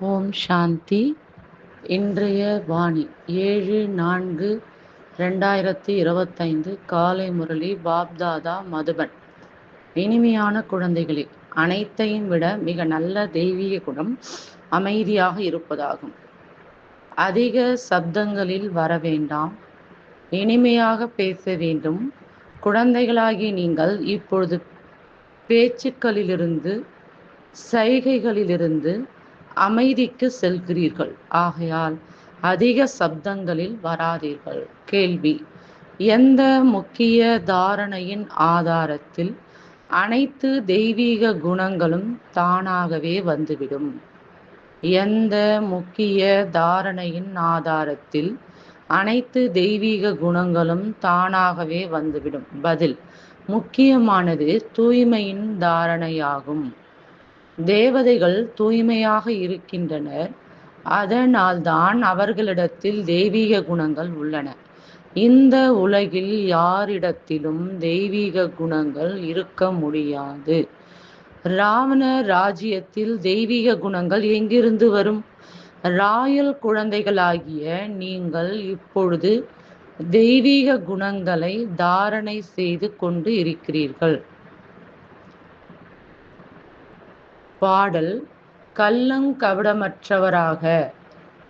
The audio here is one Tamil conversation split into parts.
ஓம் சாந்தி. இன்றைய வாணி ஏழு நான்கு ரெண்டாயிரத்தி இருபத்தைந்து காலை முரளி பாப்தாதா மதுபன். இனிமையான குழந்தைகளே அனைத்தையும் விட மிக நல்ல தெய்வீக குணம் அமைதியாக இருப்பதாகும். அதிக சப்தங்களில் வர வேண்டாம். இனிமையாக பேச வேண்டும். குழந்தைகளாகி நீங்கள் இப்பொழுது பேச்சுக்களிலிருந்து சைகைகளிலிருந்து அமைதிக்கு செல்கிறீர்கள். ஆகையால் அதிக சப்தங்களில் வராதீர்கள். கேள்வி. எந்த முக்கிய தாரணையின் ஆதாரத்தில் அனைத்து தெய்வீக குணங்களும் தானாகவே வந்துவிடும்? எந்த முக்கிய தாரணையின் ஆதாரத்தில் அனைத்து தெய்வீக குணங்களும் தானாகவே வந்துவிடும்? பதில். முக்கியமானது தூய்மையின் தாரணையாகும். தேவதைகள் தூய்மையாக இருக்கின்றனர். அதனால்தான் அவர்களிடத்தில் தெய்வீக குணங்கள் உள்ளன. இந்த உலகில் யாரிடத்திலும் தெய்வீக குணங்கள் இருக்க முடியாது. ராவண ராஜ்யத்தில் தெய்வீக குணங்கள் எங்கிருந்து வரும்? ராயல் குழந்தைகளாகிய நீங்கள் இப்பொழுது தெய்வீக குணங்களை தாரணை செய்து கொண்டு இருக்கிறீர்கள். பாடல் கள்ளங்கபடமற்றவராக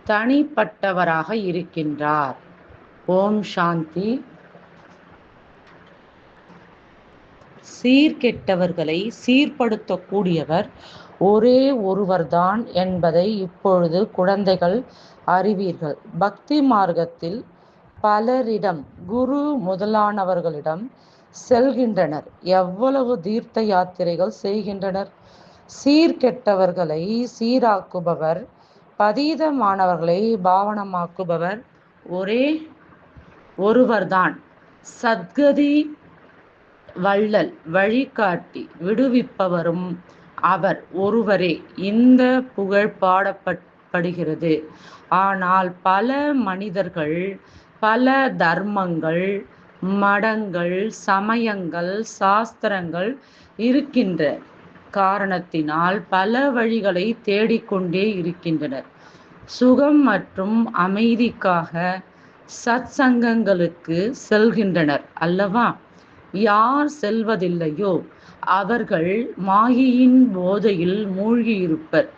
தனிப்பட்டவராக இருக்கின்றார். ஓம் சாந்தி. சீர்கெட்டவர்களை சீர்படுத்தக்கூடியவர் ஒரே ஒருவர்தான் என்பதை இப்பொழுது குழந்தைகள் அறிவீர்கள். பக்தி மார்க்கத்தில் பலரிடம் குரு முதலானவர்களிடம் செல்கின்றனர். எவ்வளவு தீர்த்த யாத்திரைகள் செய்கின்றனர்? சீர்கெட்டவர்களை சீராக்குபவர் பதீதமானவர்களை பாவனமாக்குபவர் ஒரே ஒருவர்தான். சத்கதி வள்ளல் வழிகாட்டி விடுவிப்பவரும் அவர் ஒருவரே. இந்த புகழ் பாடப்படுகிறது ஆனால் பல மனிதர்கள் பல தர்மங்கள் மடங்கள் சமயங்கள் சாஸ்திரங்கள் இருக்கின்ற காரணத்தினால் பல வழிகளை தேடிக்கொண்டே இருக்கின்றனர். சுகம் மற்றும் அமைதிக்காக சத் சங்கங்களுக்கு செல்கின்றனர் அல்லவா? யார் செல்வதில்லையோ அவர்கள் மாயையின் போதையில் மூழ்கியிருப்பர்.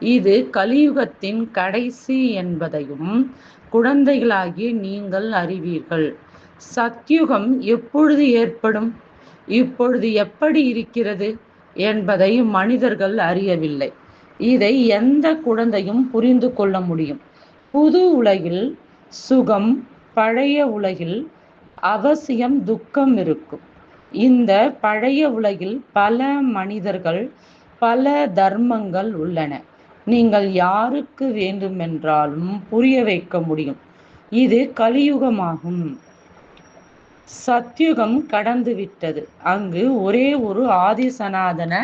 இது கலியுகத்தின் கடைசி என்பதையும் குழந்தைகளாகிய நீங்கள் அறிவீர்கள். சத்யுகம் எப்பொழுது ஏற்படும்? இப்பொழுது எப்படி இருக்கிறது? என்பதை மனிதர்கள் அறியவில்லை. இதை எந்த குழந்தையும் புரிந்து கொள்ள முடியும். புது உலகில் சுகம் பழைய உலகில் அவசியம் துக்கம் இருக்கும். இந்த பழைய உலகில் பல மனிதர்கள் பல தர்மங்கள் உள்ளன. நீங்கள் யாருக்கு வேண்டுமென்றாலும் புரிய வைக்க முடியும். இது கலியுகமாகும். சத்யுகம் கடந்து விட்டது. அங்கு ஒரே ஒரு ஆதி சனாதன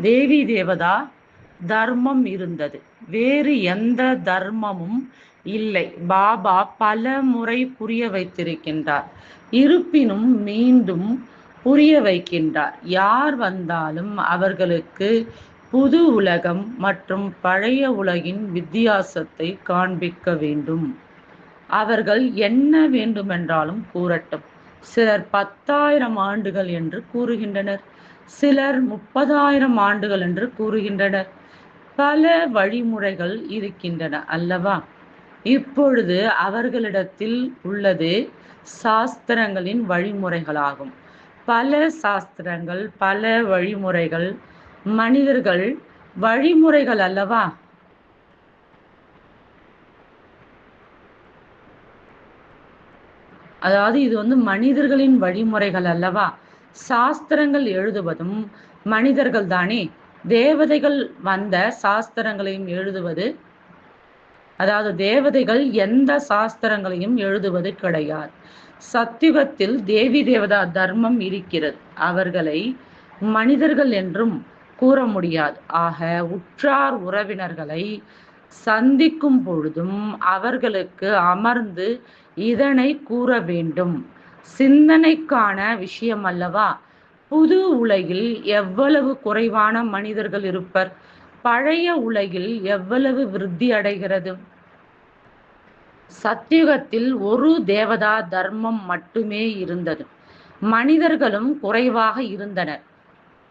தேவி தேவதா தர்மம் இருந்தது. வேறு எந்த தர்மமும் இல்லை. பாபா பல முறை புரிய வைத்திருக்கின்றார். இருப்பினும் மீண்டும் புரிய வைக்கின்றார். யார் வந்தாலும் அவர்களுக்கு புது உலகம் மற்றும் பழைய உலகின் வித்தியாசத்தை காண்பிக்க வேண்டும். அவர்கள் என்ன வேண்டுமென்றாலும் கூறட்டும். சிலர் பத்தாயிரம் ஆண்டுகள் என்று கூறுகின்றனர். சிலர் முப்பதாயிரம் ஆண்டுகள் என்று கூறுகின்றனர். பல வழிமுறைகள் இருக்கின்றன அல்லவா? இப்பொழுது அவர்களிடத்தில் உள்ளது சாஸ்திரங்களின் வழிமுறைகளாகும். பல சாஸ்திரங்கள் பல வழிமுறைகள் மனிதர்கள் வழிமுறைகள் அல்லவா? அதாவது இது வந்து மனிதர்களின் வழிமுறைகள் அல்லவா? சாஸ்திரங்கள் எழுதுவதும் மனிதர்கள் தானே? தேவதைகள் வந்த சாஸ்திரங்களையும் எழுதுவது அதாவது தேவதைகள் எந்த சாஸ்திரங்களையும் எழுதுவது கிடையாது. சத்தியுகத்தில் தேவி தேவதா தர்மம் இருக்கிறது. அவர்களை மனிதர்கள் என்றும் கூற முடியாது. ஆக உற்றார் உறவினர்களை சந்திக்கும் பொழுதும் அவர்களுக்கு அமர்ந்து இதனை கூற வேண்டும். சிந்தனைக்கான விஷயம் அல்லவா புது உலகில் எவ்வளவு குறைவான மனிதர்கள் இருப்பர்? பழைய உலகில் எவ்வளவு விருத்தி அடைகிறது? சத்தியுகத்தில் ஒரு தேவதா தர்மம் மட்டுமே இருந்தது. மனிதர்களும் குறைவாக இருந்தனர்.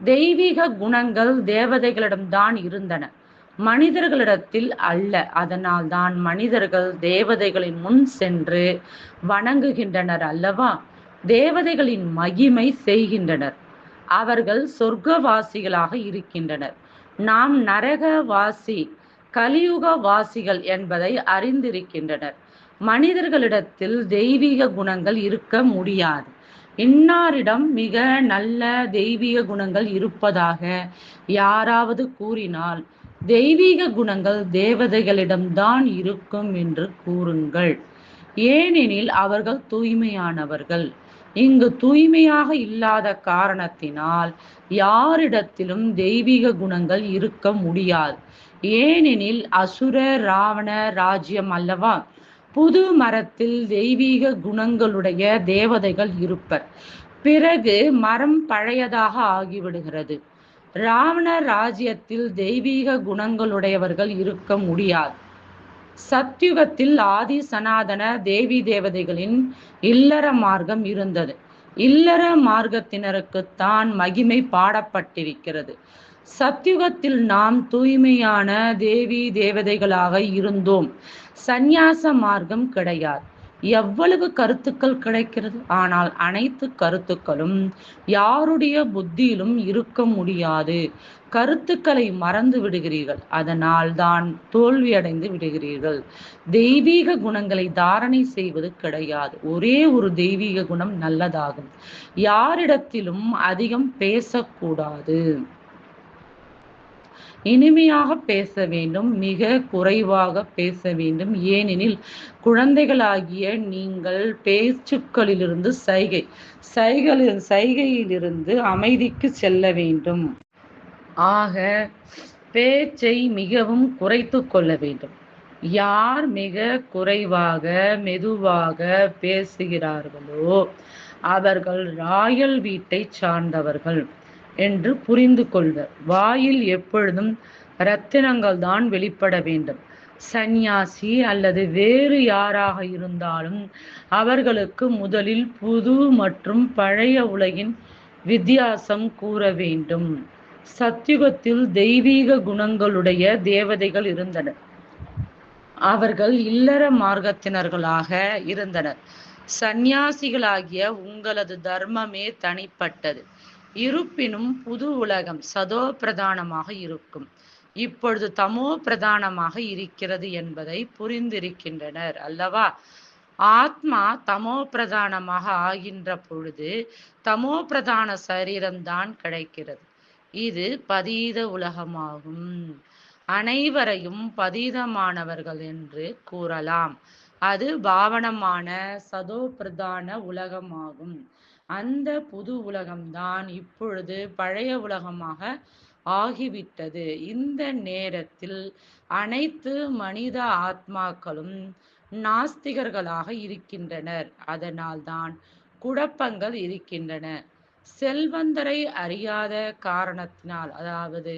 தெய்வீக குணங்கள் தேவதைகளிடம்தான் இருந்தன. மனிதர்களிடத்தில் அல்ல. அதனால் தான் மனிதர்கள் தேவதைகளின் முன் சென்று வணங்குகின்றனர் அல்லவா? தேவதைகளின் மகிமை செய்கின்றனர். அவர்கள் சொர்க்கவாசிகளாக இருக்கின்றனர். நாம் நரகவாசி கலியுக வாசிகள் என்பதை அறிந்திருக்கின்றனர். மனிதர்களிடத்தில் தெய்வீக குணங்கள் இருக்க முடியாது. இன்னாரிடம் மிக நல்ல தெய்வீக குணங்கள் இருப்பதாக யாராவது கூறினால் தெய்வீக குணங்கள் தேவதைகளிடம்தான் இருக்கும் என்று கூறுங்கள். ஏனெனில் அவர்கள் தூய்மையானவர்கள். இங்கு தூய்மையாக இல்லாத காரணத்தினால் யாரிடத்திலும் தெய்வீக குணங்கள் இருக்க முடியாது. ஏனெனில் அசுர ராவண ராஜ்யம் அல்லவா? புது மரத்தில் தெய்வீக குணங்களுடைய தேவதைகள் இருப்பர். பிறகு மரம் பழையதாக ஆகிவிடுகிறது. ராவண ராஜ்யத்தில் தெய்வீக குணங்களுடையவர்கள் இருக்க முடியாது. சத்யுகத்தில் ஆதி சனாதன தேவி தேவதைகளின் இல்லற மார்க்கம் இருந்தது. இல்லற மார்க்கத்தினருக்குத்தான் மகிமை பாடப்பட்டிருக்கிறது. சத்யுகத்தில் நாம் தூய்மையான தேவி தேவதைகளாக இருந்தோம். சந்நியாச மார்க்கம் கிடையாது. எவ்வளவு கருத்துக்கள் கிடைக்கிறது? ஆனால் அனைத்து கருத்துக்களும் யாருடைய புத்தியிலும் இருக்க முடியாது. கருத்துக்களை மறந்து விடுகிறீர்கள். அதனால் தான் தோல்வியடைந்து விடுகிறீர்கள். தெய்வீக குணங்களை தாரணை செய்வது கிடையாது. ஒரே ஒரு தெய்வீக குணம் நல்லதாகும். யாரிடத்திலும் அதிகம் பேசக்கூடாது. இனிமையாக பேச வேண்டும் மிக குறைவாக பேச வேண்டும். ஏனெனில் குழந்தைகளாகிய நீங்கள் பேச்சுக்களிலிருந்து சைகை சைகளில் சைகையிலிருந்து அமைதிக்கு செல்ல வேண்டும். ஆக பேச்சை மிகவும் குறைத்து கொள்ள வேண்டும். யார் மிக குறைவாக மெதுவாக பேசுகிறார்களோ அவர்கள் ராயல் வீட்டை சார்ந்தவர்கள். என்று புரிந்து கொள்வர் வாயில் எப்பொழுதும் இரத்தினங்கள் தான் வெளிப்பட வேண்டும். சந்நியாசி அல்லது வேறு யாராக இருந்தாலும் அவர்களுக்கு முதலில் புது மற்றும் பழைய உலகின் வித்தியாசம் கூற வேண்டும். சத்யுகத்தில் தெய்வீக குணங்களுடைய தேவதைகள் இருந்தனர். அவர்கள் இல்லற மார்க்கத்தினர்களாக இருந்தனர். சந்நியாசிகளாகிய உங்களது தர்மமே தனிப்பட்டது. இருப்பினும் புது உலகம் சதோ பிரதானமாக இருக்கும். இப்பொழுது தமோ பிரதானமாக இருக்கிறது என்பதை புரிந்திருக்கின்றனர் அல்லவா? ஆத்மா தமோ பிரதானமாக ஆகின்ற பொழுது தமோ பிரதான சரீரம்தான் கிடைக்கிறது. இது பதீத உலகமாகும். அனைவரையும் பதீதமானவர்கள் என்று கூறலாம். அது பாவனமான சதோ பிரதான உலகமாகும். அந்த புது உலகம்தான் இப்பொழுது பழைய உலகமாக ஆகிவிட்டது. இந்த நேரத்தில் அனைத்து மனித ஆத்மாக்களும் நாஸ்திகர்களாக இருக்கின்றனர். அதனால்தான் குழப்பங்கள் இருக்கின்றன. செல்வந்தரை அறியாத காரணத்தினால் அதாவது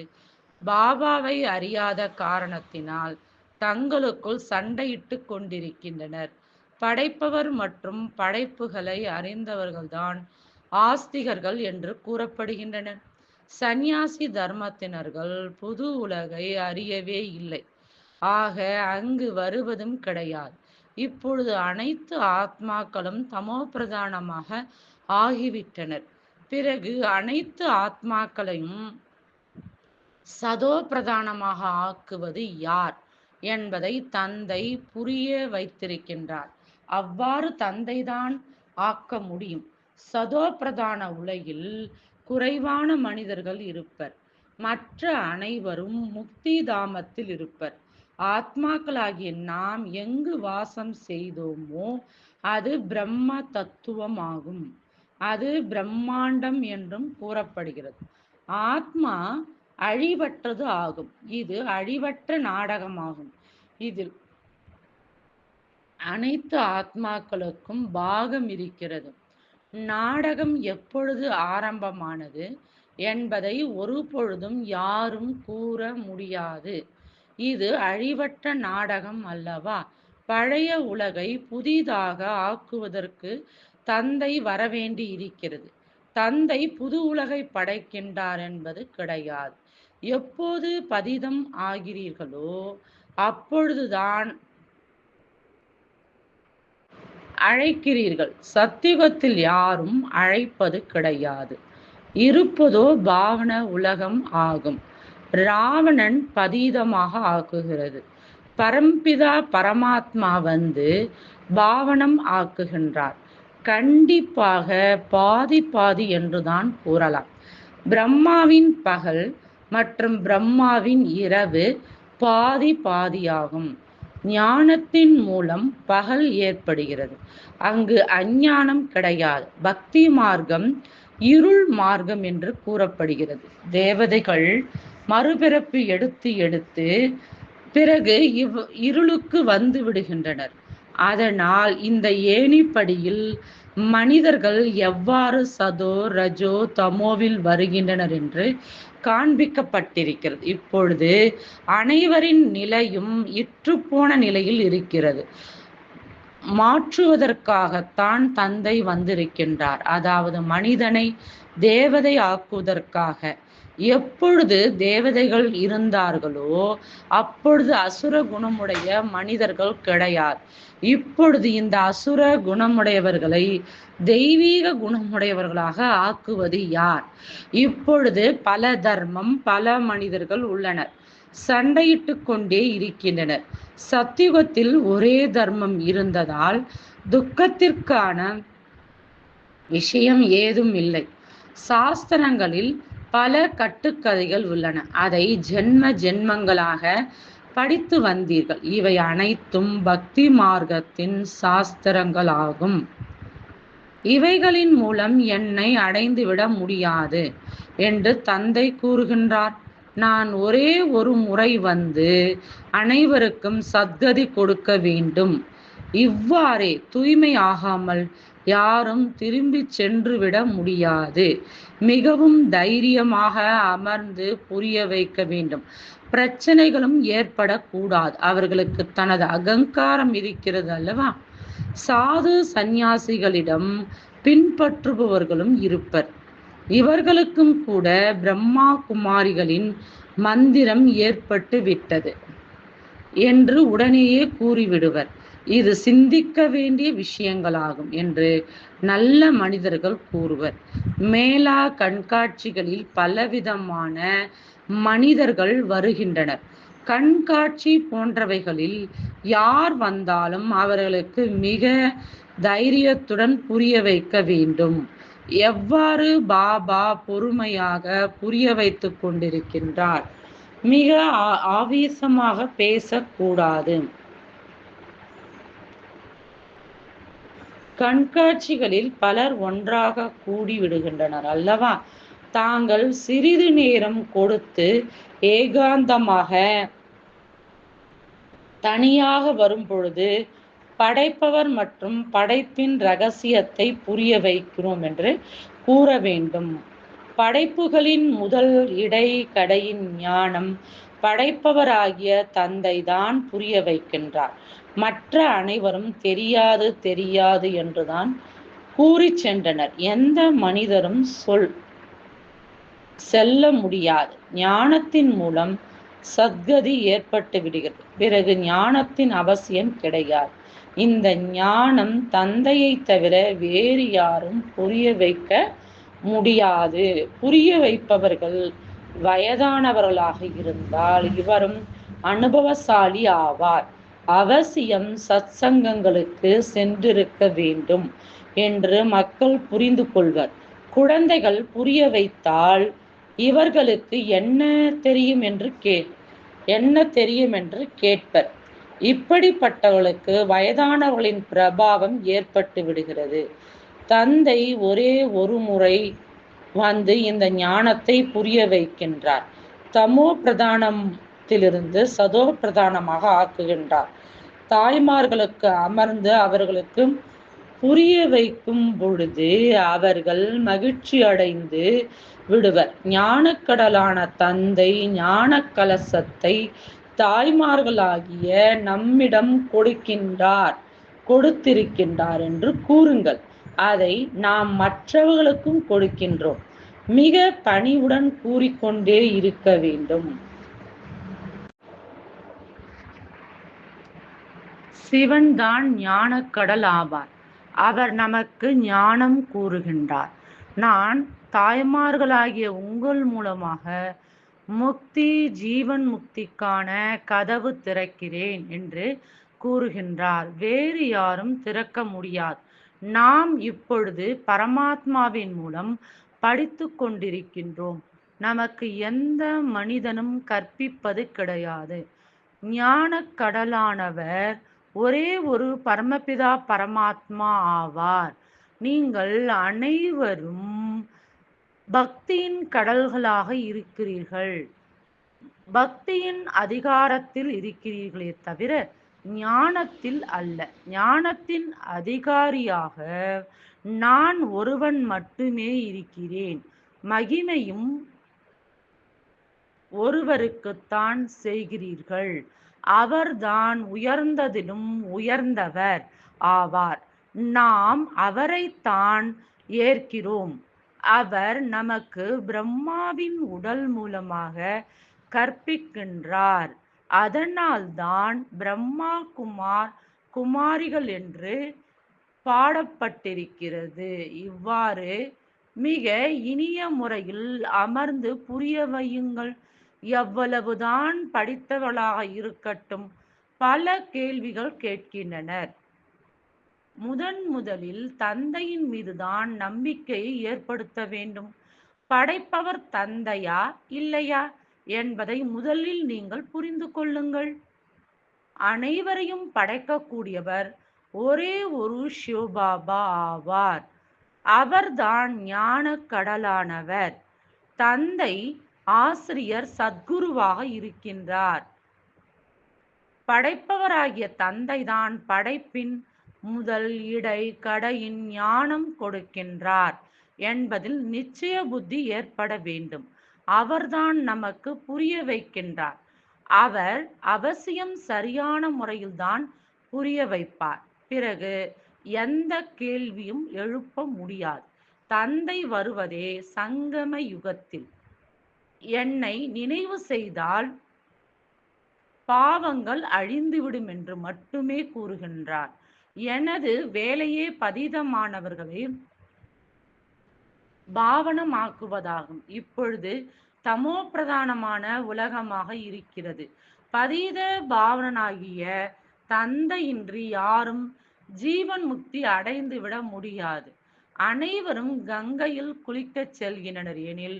பாபாவை அறியாத காரணத்தினால் தங்களுக்குள் சண்டையிட்டு கொண்டிருக்கின்றனர். படைப்பவர் மற்றும் படைப்புகளை அறிந்தவர்கள்தான் ஆஸ்திகர்கள் என்று கூறப்படுகின்றனர். சந்நியாசி தர்மத்தினர்கள் புது உலகை அறியவே இல்லை. ஆக அங்கு வருவதும் கிடையாது. இப்பொழுது அனைத்து ஆத்மாக்களும் தமோ பிரதானமாக ஆகிவிட்டனர். பிறகு அனைத்து ஆத்மாக்களையும் சதோ பிரதானமாக ஆக்குவது யார் என்பதை தந்தை புரிய வைத்திருக்கின்றார். அவ்வாறு தந்தைதான் ஆக்க முடியும். சதோபிரதான உலகில் குறைவான மனிதர்கள் இருப்பர். மற்ற அனைவரும் முக்தி தாமத்தில் இருப்பர். ஆத்மாக்களாகிய நாம் எங்கு வாசம் செய்தோமோ அது பிரம்ம தத்துவமாகும். அது பிரம்மாண்டம் என்றும் கூறப்படுகிறது. ஆத்மா அழிவற்றது ஆகும். இது அழிவற்ற நாடகமாகும். இதில் அனைத்து ஆத்மாக்களுக்கும் பாகம் இருக்கிறது. நாடகம் எப்பொழுது ஆரம்பமானது என்பதை ஒரு பொழுதும் யாரும் கூற முடியாது. இது அழிவற்ற நாடகம் அல்லவா? பழைய உலகை புதிதாக ஆக்குவதற்கு தந்தை வரவேண்டி இருக்கிறது. தந்தை புது உலகை படைக்கின்றார் என்பது கிடையாது. எப்போது பதிதம் ஆகிறீர்களோ அப்பொழுதுதான் அழைக்கிறீர்கள். சத்தியுகத்தில் யாரும் அழைப்பது கிடையாது. இருப்பதோ பாவன உலகம் ஆகும். ராவணன் பதீதமாக ஆக்குகிறது. பரம்பிதா பரமாத்மா வந்து பாவனம் ஆக்குகின்றார். கண்டிப்பாக பாதி பாதி என்றுதான் கூறலாம். பிரம்மாவின் பகல் மற்றும் பிரம்மாவின் இரவு பாதி பாதியாகும். ஞானத்தின் மூலம் பகல் ஏற்படுகிறது. அங்கு அஞ்ஞானம் கிடையாது. பக்தி மார்க்கம் இருள் மார்க்கம் என்று கூறப்படுகிறது. தேவதைகள் மறுபிறப்பு எடுத்து எடுத்து பிறகு இவ் இருளுக்கு வந்து விடுகின்றனர். அதனால் இந்த ஏணிப்படியில் மனிதர்கள் எவ்வாறு சதோ ரஜோ தமோவில் வருகின்றனர் என்று காண்பிக்கப்பட்டிருக்கிறது. இப்பொழுது அனைவரின் நிலையும் இற்றுப்போன நிலையில் இருக்கிறது. மாற்றுவதற்காகத்தான் தந்தை வந்திருக்கின்றார். அதாவது மனிதனை தேவதை ஆக்குவதற்காக. எப்பொழுது தேவதைகள் இருந்தார்களோ அப்பொழுது அசுர குணமுடைய மனிதர்கள் கிடையாது. இப்பொழுது இந்த அசுர குணமுடையவர்களை தெய்வீக குணமுடையவர்களாக ஆக்குவது யார்? இப்பொழுது பல தர்மம் பல மனிதர்கள் உள்ளனர். சண்டையிட்டு கொண்டே இருக்கின்றனர். சத்தியுகத்தில் ஒரே தர்மம் இருந்ததால் துக்கத்திற்கான விஷயம் ஏதும் இல்லை. சாஸ்திரங்களில் பல கட்டுக்கதைகள் உள்ளன. அதை ஜென்ம ஜென்மங்களாக படித்து வந்தீர்கள். இவை அனைத்தும் பக்தி மார்க்கத்தின் சாஸ்திரங்களாகும். இவைகளின் மூலம் என்னை அடைந்துவிட முடியாது என்று தந்தை கூறுகின்றார். நான் ஒரே ஒரு முறை வந்து அனைவருக்கும் சத்கதி கொடுக்க வேண்டும். இவ்வாறே தூய்மை ஆகாமல் யாரும் திரும்பி சென்று விட முடியாது. மிகவும் தைரியமாக அமர்ந்து புரிய வைக்க வேண்டும். பிரச்சனைகளும் ஏற்படக்கூடாது. அவர்களுக்கு தனது அகங்காரம் இருக்கிறது அல்லவா? சாது சந்நியாசிகளிடம் பின்பற்றுபவர்களும் இருப்பர். இவர்களுக்கும் கூட பிரம்மா குமாரிகளின் மந்திரம் ஏற்பட்டு விட்டது என்று உடனேயே கூறிவிடுவர். இது சிந்திக்க வேண்டிய விஷயங்களாகும் என்று நல்ல மனிதர்கள் கூறுவர். மேலா கண்காட்சிகளில் பலவிதமான மனிதர்கள் வருகின்றனர். கண்காட்சி போன்றவைகளில் யார் வந்தாலும் அவர்களுக்கு மிக தைரியத்துடன் புரிய வைக்க வேண்டும். எவ்வாறு பாபா பொறுமையாக புரிய வைத்து கொண்டிருக்கின்றார்? மிக ஆவேசமாக பேசக்கூடாது. கண்காட்சிகளில் பலர் ஒன்றாக கூடி விடுகின்றனர் அல்லவா? தாங்கள் சிறிது நேரம் கொடுத்து ஏகாந்தமாக தனியாக வரும் பொழுது படைப்பவர் மற்றும் படைப்பின் ரகசியத்தை புரிய வைக்கிறோம் என்று கூற வேண்டும். படைப்புகளின் முதல் இடை கடையின் ஞானம் படைப்பவராகிய தந்தை தான் புரிய வைக்கின்றார். மற்ற அனைவரும் தெரியாது தெரியாது என்றுதான் கூறி சென்றனர். எந்த மனிதரும் சொல் செல்ல முடியாது. ஞானத்தின் மூலம் சத்கதி ஏற்பட்டு விடுகிறது. பிறகு ஞானத்தின் அவசியம் கிடையாது. இந்த ஞானம் தந்தையை தவிர வேறு யாரும் புரிய வைக்க முடியாது. புரிய வைப்பவர்கள் வயதானவர்களாக இருந்தால் இவரும் அனுபவசாலி ஆவார். அவசியம் சத்சங்கங்களுக்கு சென்றிருக்க வேண்டும் என்று மக்கள் புரிந்து கொள்வர். குழந்தைகள் புரிய வைத்தால் இவர்களுக்கு என்ன தெரியும் என்று கே என்ன தெரியும் என்று கேட்பர். இப்படிப்பட்டவர்களுக்கு வயதானவர்களின் பிரபாவம் ஏற்பட்டு விடுகிறது. தந்தை ஒரே ஒரு முறை வந்து இந்த ஞானத்தை புரிய வைக்கின்றார். தமோ பிரதானம் பிரதானத்திலிருந்து சதோ பிரதானமாக ஆக்குகின்றார். தாய்மார்களுக்கு அமர்ந்து அவர்களுக்கு புரிய வைக்கும் பொழுது அவர்கள் மகிழ்ச்சி அடைந்து விடுவர். ஞானக்கடலான தந்தை ஞான கலசத்தை தாய்மார்களாகிய நம்மிடம் கொடுக்கின்றார் கொடுத்திருக்கின்றார் என்று கூறுங்கள். அதை நாம் மற்றவர்களுக்கும் கொடுக்கின்றோம். மிக பணிவுடன் கூறிக்கொண்டே இருக்க வேண்டும். சிவன்தான் ஞானக்கடல் ஆவார் அவர் நமக்கு ஞானம் கூறுகின்றார். நான் தாய்மார்களாகிய உங்கள் மூலமாக முக்தி ஜீவன் முக்திக்கான கதவு திறக்கிறேன் என்று கூறுகின்றார். வேறு யாரும் திறக்க முடியாது. நாம் இப்பொழுது பரமாத்மாவின் மூலம் படித்து கொண்டிருக்கின்றோம். நமக்கு எந்த மனிதனும் கற்பிப்பது கிடையாது. ஞான கடலானவர் ஒரே ஒரு பரமபிதா பரமாத்மா ஆவார். நீங்கள் அனைவரும் பக்தியின் கடல்களாக இருக்கிறீர்கள். பக்தியின் அதிகாரத்தில் இருக்கிறீர்களே தவிர ஞானத்தில் அல்ல. ஞானத்தின் அதிகாரியாக நான் ஒருவன் மட்டுமே இருக்கிறேன். மகிமையும் ஒருவருக்குத்தான் செய்கிறீர்கள். அவர்தான் உயர்ந்ததிலும் உயர்ந்தவர் ஆவார். நாம் அவரைத்தான் ஏற்கிறோம். அவர் நமக்கு பிரம்மாவின் உடல் மூலமாக கற்பிக்கின்றார். அதனால்தான் பிரம்மா குமார் குமாரிகள் என்று பாடப்பட்டிருக்கிறது. இவ்வாறு மிக இனிய முறையில் அமர்ந்து புரிய வையுங்கள். எவ்வளவுதான் படித்தவளாக இருக்கட்டும் பல கேள்விகள் கேட்கின்றனர். முதன் முதலில் தந்தையின் மீதுதான் நம்பிக்கையை ஏற்படுத்த வேண்டும். படைப்பவர் தந்தையா இல்லையா என்பதை முதலில் நீங்கள் புரிந்து கொள்ளுங்கள். அனைவரையும் படைக்கக்கூடியவர் ஒரே ஒரு சிவபாபா ஆவார். அவர்தான் ஞான கடலானவர் தந்தை ஆசிரியர் சத்குருவாக இருக்கின்றார். படைப்பவராகிய தந்தைதான் படைப்பின் முதல் இடை கடையின் ஞானம் கொடுக்கின்றார் என்பதில் நிச்சய புத்தி ஏற்பட வேண்டும். அவர்தான் நமக்கு புரிய வைக்கின்றார். அவர் அவசியம் சரியான முறையில்தான் புரிய வைப்பார். பிறகு எந்த கேள்வியும் எழுப்ப முடியாது. தந்தை வருவதே சங்கம யுகத்தில். என்னை நினைவு செய்தால் பாவங்கள் அழிந்துவிடும் என்று மட்டுமே கூறுகின்றார். எனது வேலையே பதிதமானவர்களை பாவனமாக்குவதாகும். இப்பொழுது தமோ பிரதானமான உலகமாக இருக்கிறது. பதீத பாவனாகிய தந்தையின்றி யாரும் ஜீவன் முக்தி அடைந்து விட முடியாது. அனைவரும் கங்கையில் குளிக்கச் செல்கின்றனர் எனில்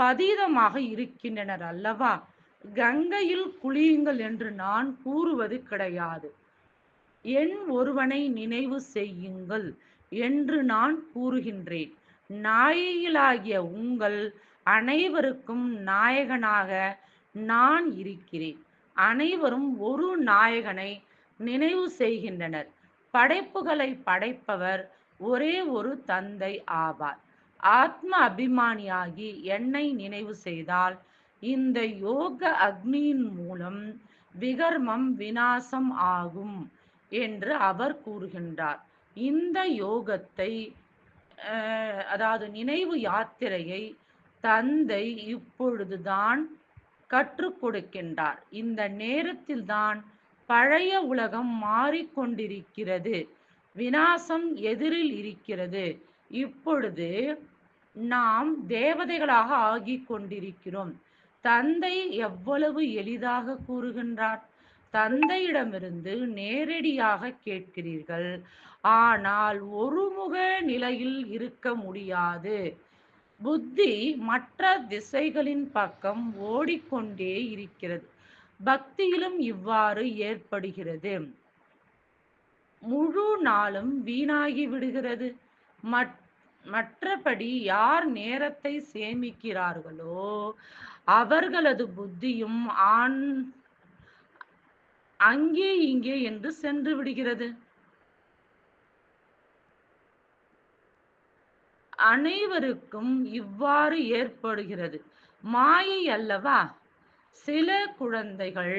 பதீதமாக இருக்கின்றனர் அல்லவா? கங்கையில் குளியுங்கள் என்று நான் கூறுவது கிடையாது. என் ஒருவனை நினைவு செய்யுங்கள் என்று நான் கூறுகின்றேன். நாயகிலாகிய உங்கள் அனைவருக்கும் நாயகனாக நான் இருக்கிறேன். அனைவரும் ஒரு நாயகனை நினைவு செய்கின்றனர். படைப்புகளை படைப்பவர் ஒரே ஒரு தந்தை ஆவார். ஆத்ம அபிமானியாகி என்னை நினைவு செய்தால் இந்த யோக அக்னியின் மூலம் விகர்மம் வினாசம் ஆகும் என்று அவர் கூறுகின்றார். இந்த யோகத்தை அஹ், அதாவது நினைவு யாத்திரையை தந்தை இப்பொழுதுதான் கற்றுக் கொடுக்கின்றார். இந்த நேரத்தில்தான் பழைய உலகம் மாறிக்கொண்டிருக்கிறது. வினாசம் எதிரில் இருக்கிறது. இப்பொழுது நாம் தேவதைகளாக ஆகிக் கொண்டிருக்கிறோம். தந்தை எவ்வளவு எளிதாக கூறுகின்றார்? தந்தையிடமிருந்து நேரடியாக கேட்கிறீர்கள். ஆனால் ஒருமுக நிலையில் இருக்க முடியாது. புத்தி மற்ற திசைகளின் பக்கம் ஓடிக்கொண்டே இருக்கிறது. பக்தியிலும் இவ்வாறு ஏற்படுகிறது. முழு நாளும் வீணாகி விடுகிறது. மற்ற மற்றபடி யார் நேரத்தை சேமிக்கிறார்களோ அவர்களது புத்தியும் ஆண் அங்கே இங்கே என்று சென்று விடுகிறது. அனைவருக்கும் இவ்வாறு ஏற்படுகிறது. மாயை அல்லவா? சில குழந்தைகள்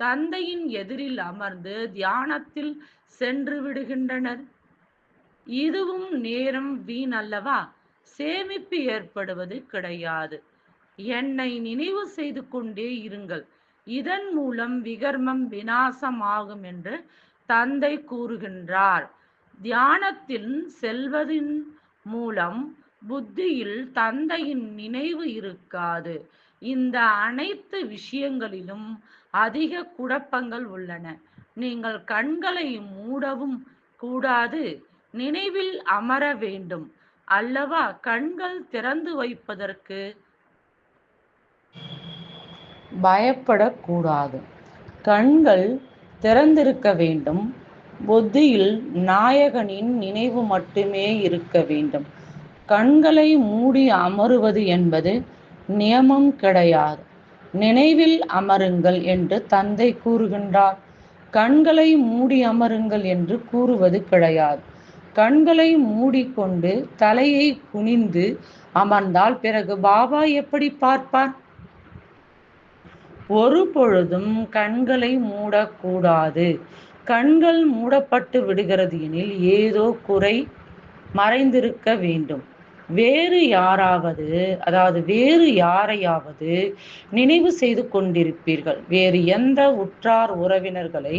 தந்தையின் எதிரில் அமர்ந்து தியானத்தில் சென்று விடுகின்றனர். இதுவும் நேரம் வீண் அல்லவா? சேமிப்பு ஏற்படுவது கிடையாது. என்னை நினைவு செய்து கொண்டே இருங்கள். இதன் மூலம் விகர்மம் வினாசமாகும் என்று தந்தை கூறுகின்றார். தியானத்தில் செல்வதின் மூலம் புத்தியில் தந்தையின் நினைவு இருக்காது. இந்த அனைத்து விஷயங்களிலும் அதிக குழப்பங்கள் உள்ளன. நீங்கள் கண்களை மூடவும் கூடாது. நினைவில் அமர வேண்டும். அல்லவா? கண்கள் திறந்து வைப்பதற்கு பயப்படக்கூடாது. கண்கள் திறந்திருக்க வேண்டும். புத்தியில் நாயகனின் நினைவு மட்டுமே இருக்க வேண்டும். கண்களை மூடி அமருவது என்பது நியமம் கிடையாது. நினைவில் அமருங்கள் என்று தந்தை கூறுகின்றார். கண்களை மூடி அமருங்கள் என்று கூறுவது கிடையாது. கண்களை மூடிக்கொண்டு தலையை குனிந்து அமர்ந்தால் பிறகு பாபா எப்படி பார்ப்பார்? ஒரு பொழுதும் கண்களை மூடக்கூடாது. கண்கள் மூடப்பட்டு விடுகிறது எனில் ஏதோ குறை மறைந்திருக்க வேண்டும். வேறு யாராவது அதாவது வேறு யாரையாவது நினைவு செய்து கொண்டிருப்பீர்கள். வேறு எந்த உற்றார் உறவினர்களை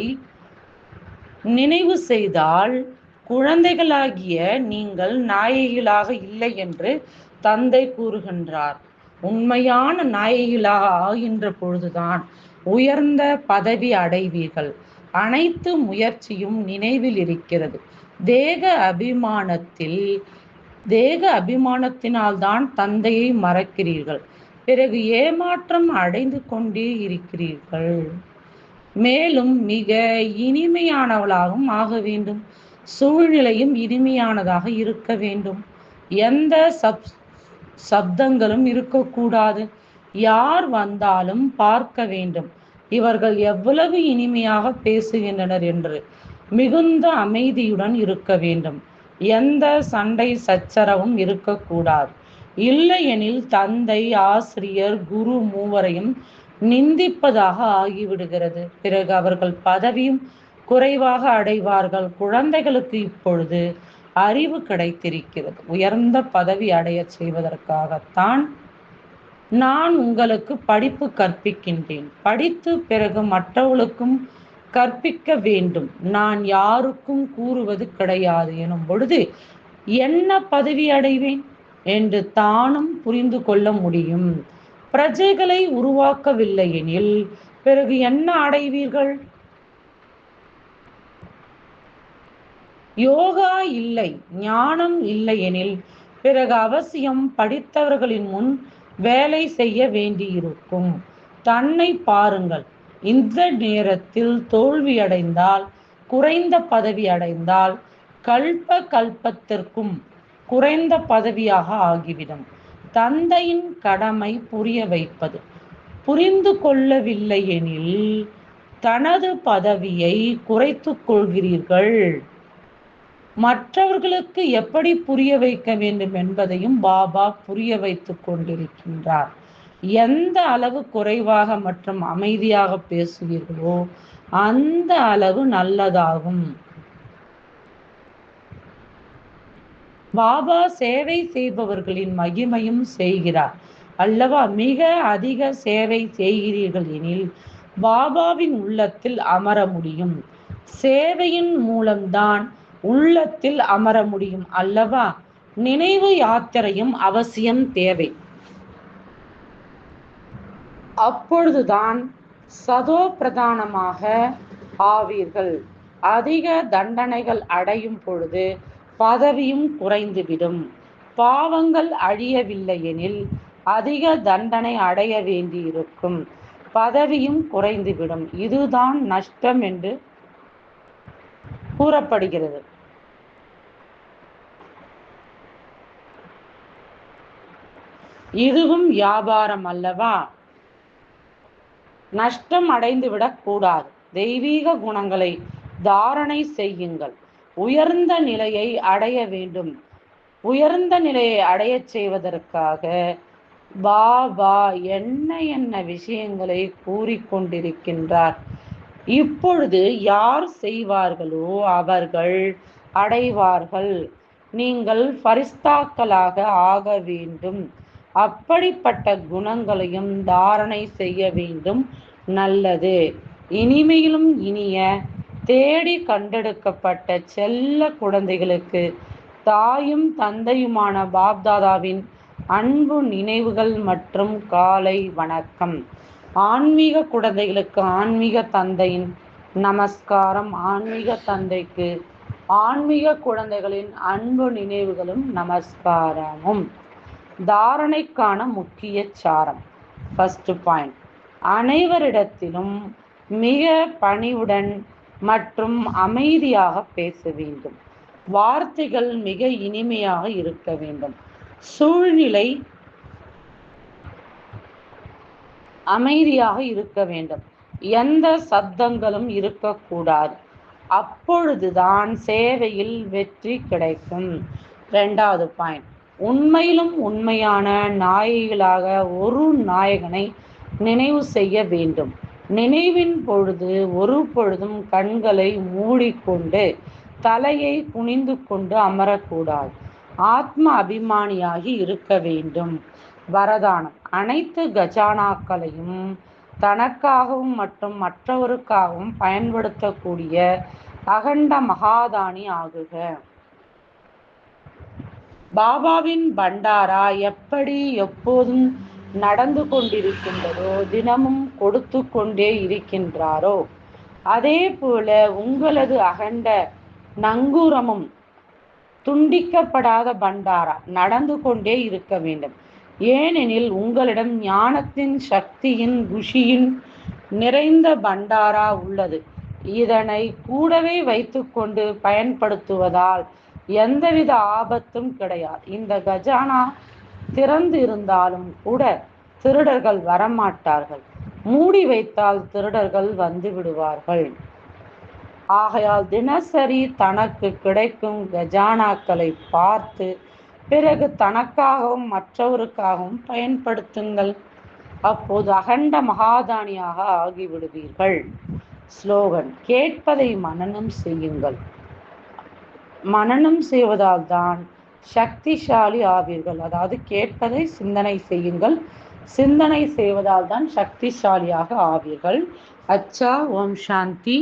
நினைவு செய்தால் குழந்தைகளாகிய நீங்கள் நாயகிகளாக இல்லை என்று தந்தை கூறுகின்றார். உண்மையான நாயகிகளாக ஆகின்ற பொழுதுதான் உயர்ந்த பதவி அடைவீர்கள். அனைத்து முயற்சியும் நினைவில் இருக்கிறது. தேக அபிமானத்தில் தேக அபிமானத்தினால்தான் தந்தையை மறக்கிறீர்கள். பிறகு ஏமாற்றம் அடைந்து கொண்டே இருக்கிறீர்கள். மேலும் மிக இனிமையானவளாகவும் ஆக வேண்டும். சூழ்நிலையும் இனிமையானதாக இருக்க வேண்டும். எந்த சப் சப்தங்களும் இருக்கக்கூடாது. யார் வந்தாலும் பார்க்க வேண்டும். இவர்கள் எவ்வளவு இனிமையாக பேசுகின்றனர் என்று மிகுந்த அமைதியுடன் இருக்க வேண்டும். எந்த சண்டை சச்சரவும் இருக்கக்கூடாது. இல்லையெனில் தந்தை ஆசிரியர் குரு மூவரையும் நிந்திப்பதாக ஆகிவிடுகிறது. பிறகு அவர்கள் பதவியும் குறைவாக அடைவார்கள். குழந்தைகளுக்கு இப்பொழுது அறிவு கிடைத்திருக்கிறது. உயர்ந்த பதவி அடைய செய்வதற்காகத்தான் நான் உங்களுக்கு படிப்பு கற்பிக்கின்றேன். படித்து பிறகு மற்றவர்களுக்கும் கற்பிக்க வேண்டும். நான் யாருக்கும் கூறுவது கிடையாது எனும் பொழுது என்ன பதவி அடைவேன்? என்று தானும் புரிந்து கொள்ள முடியும். பிரஜைகளை உருவாக்கவில்லை எனில் பிறகு என்ன அடைவீர்கள்? யோகா இல்லை ஞானம் இல்லை எனில் பிறகு அவசியம் படித்தவர்களின் முன் வேலை செய்ய வேண்டியிருக்கும். தன்னை பாருங்கள் இந்த நேரத்தில் தோல்வி அடைந்தால் குறைந்த பதவி அடைந்தால் கல்ப கல்பத்திற்கும் குறைந்த பதவியாக ஆகிவிடும். தந்தையின் கடமை புரிய வைப்பது. புரிந்து கொள்ளவில்லை எனில் தனது பதவியை குறைத்து கொள்கிறீர்கள். மற்றவர்களுக்கு எப்படி புரிய வைக்க வேண்டும் என்பதையும் பாபா புரிய வைத்துக் கொண்டிருக்கின்றார். எந்த அளவு குறைவாக மற்றும் அமைதியாக பேசுவீர்களோ அந்த அளவு நல்லதாகும். பாபா சேவை செய்பவர்களின் மகிமையும் செய்கிறார். அல்லவா? மிக அதிக சேவை செய்கிறீர்கள் எனில் பாபாவின் உள்ளத்தில் அமர முடியும். சேவையின் மூலம்தான் உள்ளத்தில் அமர முடியும் அல்லவா? நினைவு யாத்திரையும் அவசியம் தேவை. அப்பொழுதுதான் சதோ பிரதானமாக ஆவீர்கள். அதிக தண்டனைகள் அடையும் பொழுது பதவியும் குறைந்துவிடும். பாவங்கள் அழியவில்லை எனில் அதிக தண்டனை அடைய வேண்டியிருக்கும். பதவியும் குறைந்துவிடும். இதுதான் நஷ்டம் என்று கூறப்படுகிறது. இதுவும் வியாபாரம் அல்லவா? நஷ்டம் அடைந்துவிடக் கூடாது. தெய்வீக குணங்களை தாரணை செய்யுங்கள். உயர்ந்த நிலையை அடைய வேண்டும். உயர்ந்த நிலையை அடையச் செய்வதற்காக பாபா என்ன என்ன விஷயங்களை கூறிக்கொண்டிருக்கின்றார்? இப்பொழுது யார் செய்வார்களோ அவர்கள் அடைவார்கள். நீங்கள் பரிஸ்தாக்களாக ஆக வேண்டும். அப்படிப்பட்ட குணங்களையும் தாரணை செய்ய வேண்டும். நல்லது. இனிமையிலும் இனிய தேடி கண்டெடுக்கப்பட்ட செல்ல குழந்தைகளுக்கு தாயும் தந்தையுமான பாப்தாதாவின் அன்பு நினைவுகள் மற்றும் காலை வணக்கம். ஆன்மீக குழந்தைகளுக்கு ஆன்மீக தந்தையின் நமஸ்காரம். ஆன்மீக தந்தைக்கு ஆன்மீக குழந்தைகளின் அன்பு நினைவுகளும் நமஸ்காரமும். தாரணைக்கான முக்கிய சாரம். ஃபர்ஸ்ட் பாயிண்ட் அனைவரிடத்திலும் மிக பணிவுடன் மற்றும் அமைதியாக பேச வேண்டும். வார்த்தைகள் மிக இனிமையாக இருக்க வேண்டும். சூழ்நிலை அமைதியாக இருக்க வேண்டும். எந்த சப்தங்களும் இருக்கக்கூடாது. அப்பொழுதுதான் சேவையில் வெற்றி கிடைக்கும். ரெண்டாவது பாயிண்ட் உண்மையிலும் உண்மையான நாயகிகளாக ஒரு நாயகனை நினைவு செய்ய வேண்டும். நினைவின் பொழுது ஒரு பொழுதும் கண்களை மூடிக்கொண்டு தலையை குனிந்து கொண்டு அமரக்கூடாது. ஆத்ம அபிமானியாகி இருக்க வேண்டும். வரதானம். அனைத்து கஜானாக்களையும் தனக்காகவும் மற்றும் மற்றவருக்காகவும் பயன்படுத்தக்கூடிய அகண்ட மகாதானி ஆகுக. பாபாவின் பண்டாரா எப்படி எப்போதும் நடந்து கொண்டிருக்கின்றதோ தினமும் கொடுத்து கொண்டே இருக்கின்றாரோ அதே போல உங்களது அகண்ட நங்கூரமும் துண்டிக்கப்படாத பண்டாரா நடந்து கொண்டே இருக்க வேண்டும். ஏனெனில் உங்களிடம் ஞானத்தின் சக்தியின் குஷியின் நிறைந்த பண்டாரா உள்ளது. இதனை கூடவே வைத்துக்கொண்டு பயன்படுத்துவதால் எந்தவித ஆபத்தும் கிடையாது. இந்த கஜானா திறந்து இருந்தாலும் கூட திருடர்கள் வரமாட்டார்கள். மூடி வைத்தால் திருடர்கள் வந்து விடுவார்கள். ஆகையால் தினசரி தனக்கு கிடைக்கும் கஜானாக்களை பார்த்து பிறகு தனக்காகவும் மற்றவருக்காகவும் பயன்படுத்துங்கள். அப்போது அகண்ட மகாதானியாக ஆகிவிடுவீர்கள். ஸ்லோகன் கேட்பதை மனனம் செய்யுங்கள். மனனம் செய்வதால் தான் சக்திசாலி ஆவீர்கள். அதாவது கேட்பதை சிந்தனை செய்யுங்கள். சிந்தனை செய்வதால் தான் சக்திசாலியாக ஆவீர்கள். அச்சா ஓம் சாந்தி.